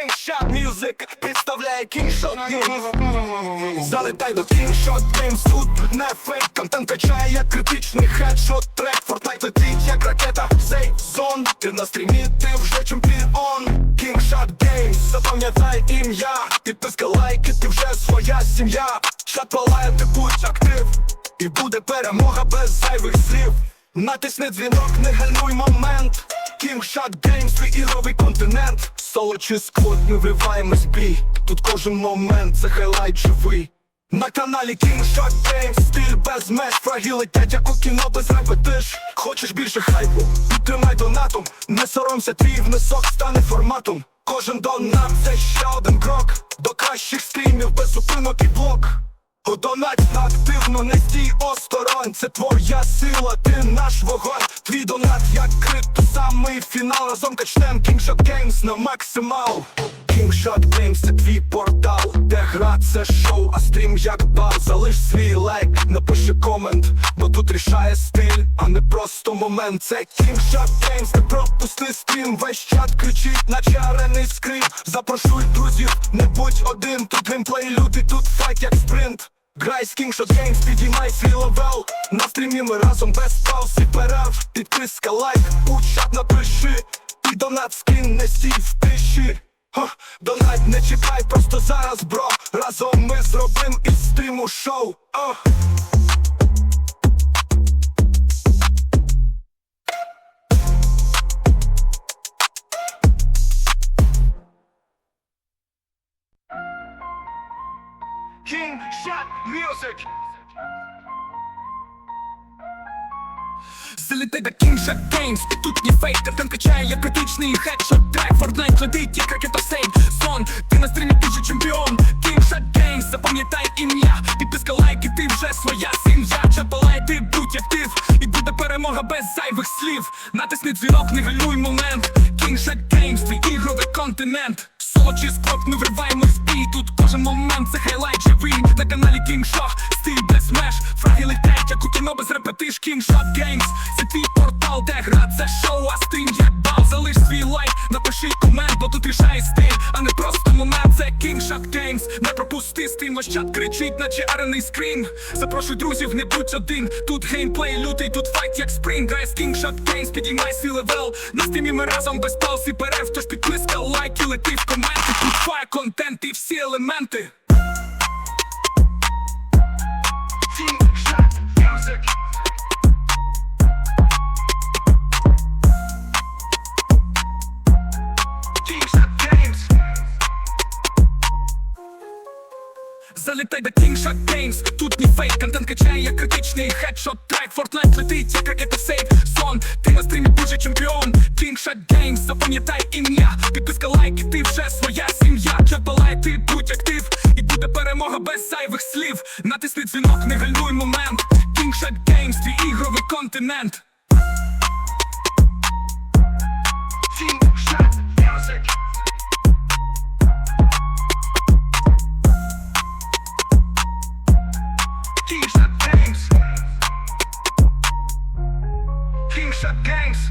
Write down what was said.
Shot Music Представляє Shot Games Залетай до Shot Games Тут не фейк, контент качає як критичний хедшот Трек Fortnite летить як ракета Сей зон, ти на стрімі, ти вже чемпіон Shot Games, запам'ятай ім'я Підписка лайки, ти вже своя сім'я Чат палає, ти будь актив І буде перемога без зайвих слів Натисни дзвінок, не гальмуй момент King Shot Games, твій ігровий континент Соло чи сквот, ми вриваємось бій. Тут кожен момент, це хайлайт живий. На каналі Shot Games Стиль без меж, фраги летять, як у кіно без репетиш Хочеш більше хайпу? Підтримай донатом Не соромся, твій внесок стане форматом. Кожен донат це ще один крок До кращих стрімів без зупинок і блок Донать активно, не стій осторонь. Це твоя сила, ти наш вогонь. Твій донат як крипто, самий фінал. Разом качнем King Shot Games на максимал. King Shot Games це твій портал Де гра це шоу, а стрім як бал. Залиш свій лайк, напиши комент Бо тут рішає стиль, а не просто момент. Це King Shot Games, не пропусти стрім. Весь чат кричить, наче арений скрім. Запрошуй друзів, не будь один. Тут геймплей лютий, тут файт як спринт Грай з геймс, Games, підіймай свій левел. На стрімі ми разом без пауз і перерв. Підписка, лайк, у чат напиши. І донат скин не сій в тиші. Ха, Донат не чекай, просто зараз, бро. Разом ми зробим із стріму шоу. Ох. King Shot Music. Залітай до King Shot Games. І тут не фейк, контент качає як критичний хедшот. Трек Fortnite летить, як ракета сейв Сон, ти на стрімі ти же чемпіон. King Games, запам'ятай ім'я. Підписка лайк і ти вже своя сім'я. Чапалай, ти будь актив І буде перемога без зайвих слів. Натисни дзвінок, не галюй момент. King Shot Games, твій ігровий континент Соло чи скоп, ми вриваємо в бій. Тут кожен момент це хайлайт живий На каналі Shot, стиль без меж. Фраги летять, як у кіно без репетиш Shot Games, це твій портал, де гра, це шоу, а стрім як бал Залиш свій лайк, напиши комент, бо тут рішає стиль, а не просто момент, це Не пропусти стрім, ваш чат кричить, наче арений скрін Запрошуй друзів, не будь один. Тут геймплей лютий, тут файт як спринт Грає з шат Games, підіймай свій левел На стрімі ми разом без пауз і перерв Тож підписка, лайк і лети в коменти. Тут файр, контент і всі елементи Залітай до Shot Games. Тут не фейк, контент качає як критичний хедшот. Трек Fortnite летить, як ракета сейв Сон, ти на стрімі дуже чемпіон. Shot Games, запам'ятай ім'я. Підписка лайк, і ти вже своя сім'я. Чапалай, ти будь актив. І буде перемога без зайвих слів. Натисни дзвінок, не гальмуй момент. Shot Games, твій ігровий континент. King Shot Music The gangs.